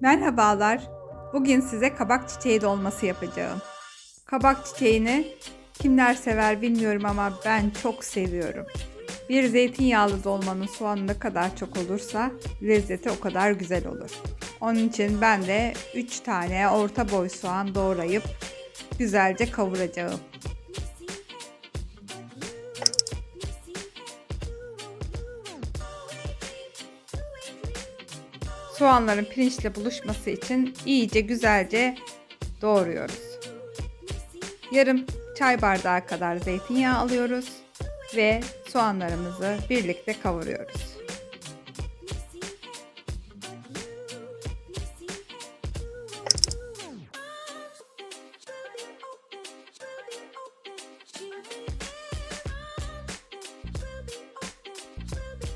Merhabalar. Bugün size kabak çiçeği dolması yapacağım. Kabak çiçeğini kimler sever bilmiyorum ama ben çok seviyorum. Bir zeytinyağlı dolmanın soğanı ne kadar çok olursa lezzeti o kadar güzel olur. Onun için ben de 3 tane orta boy soğan doğrayıp güzelce kavuracağım. Soğanların pirinçle buluşması için iyice güzelce doğruyoruz. Yarım çay bardağı kadar zeytinyağı alıyoruz ve soğanlarımızı birlikte kavuruyoruz.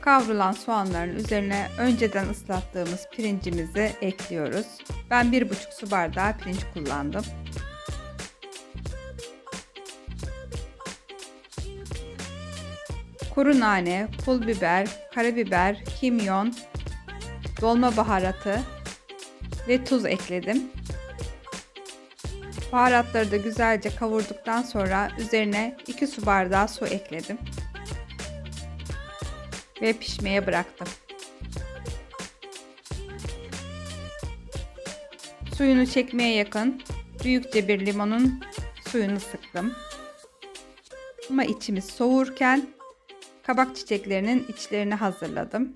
Kavrulan soğanların üzerine önceden ıslattığımız pirincimizi ekliyoruz. Ben 1,5 su bardağı pirinç kullandım. Kuru nane, pul biber, karabiber, kimyon, dolma baharatı ve tuz ekledim. Baharatları da güzelce kavurduktan sonra üzerine 2 su bardağı su ekledim ve pişmeye bıraktım. Suyunu çekmeye yakın büyükçe bir limonun suyunu sıktım. Ama içimiz soğurken kabak çiçeklerinin içlerini hazırladım.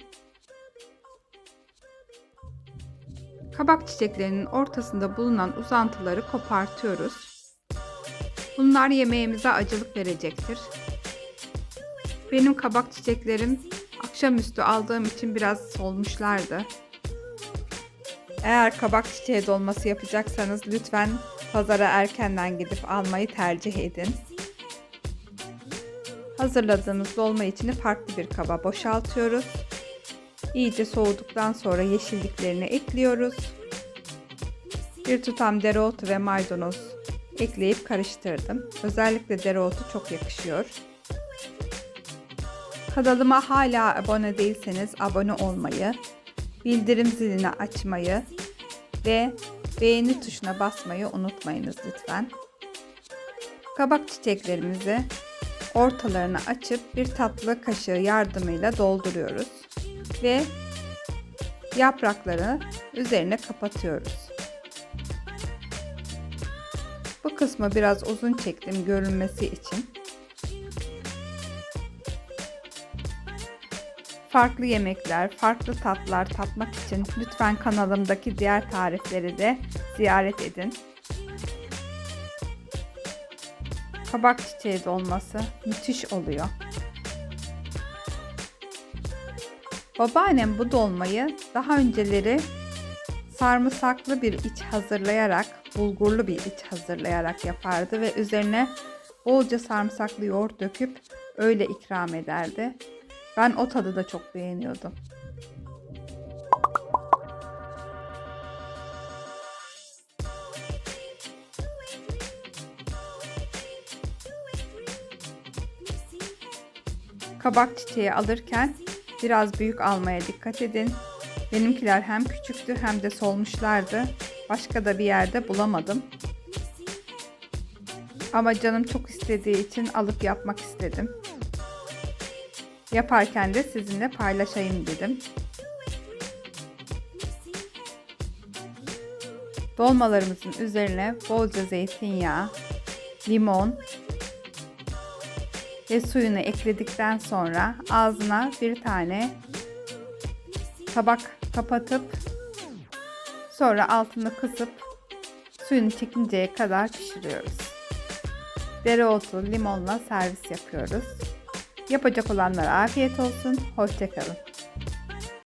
Kabak çiçeklerinin ortasında bulunan uzantıları kopartıyoruz. Bunlar yemeğimize acılık verecektir. Benim kabak çiçeklerim akşamüstü aldığım için biraz solmuşlardı. Eğer kabak çiçeği dolması yapacaksanız lütfen pazara erkenden gidip almayı tercih edin. Hazırladığımız dolma içini farklı bir kaba boşaltıyoruz. İyice soğuduktan sonra yeşilliklerini ekliyoruz. Bir tutam dereotu ve maydanoz ekleyip karıştırdım. Özellikle dereotu çok yakışıyor. Kanalıma hala abone değilseniz abone olmayı, bildirim zilini açmayı ve beğeni tuşuna basmayı unutmayınız lütfen. Kabak çiçeklerimizi ortalarını açıp bir tatlı kaşığı yardımıyla dolduruyoruz ve yaprakları üzerine kapatıyoruz. Bu kısmı biraz uzun çektim görünmesi için. Farklı yemekler, farklı tatlar tatmak için lütfen kanalımdaki diğer tarifleri de ziyaret edin. Kabak çiçeği dolması müthiş oluyor. Babaannem bu dolmayı daha önceleri sarımsaklı bir iç hazırlayarak, bulgurlu bir iç hazırlayarak yapardı ve üzerine bolca sarımsaklı yoğurt döküp öyle ikram ederdi. Ben o tadı da çok beğeniyordum. Kabak çiçeği alırken biraz büyük almaya dikkat edin. Benimkiler hem küçüktü hem de solmuşlardı. Başka da bir yerde bulamadım. Ama canım çok istediği için alıp yapmak istedim. Yaparken de sizinle paylaşayım dedim. Dolmalarımızın üzerine bolca zeytinyağı, limon ve suyunu ekledikten sonra ağzına bir tane tabak kapatıp sonra altını kısıp suyunu çekinceye kadar pişiriyoruz. Dereotu limonla servis yapıyoruz. Yapacak olanlara afiyet olsun. Hoşçakalın.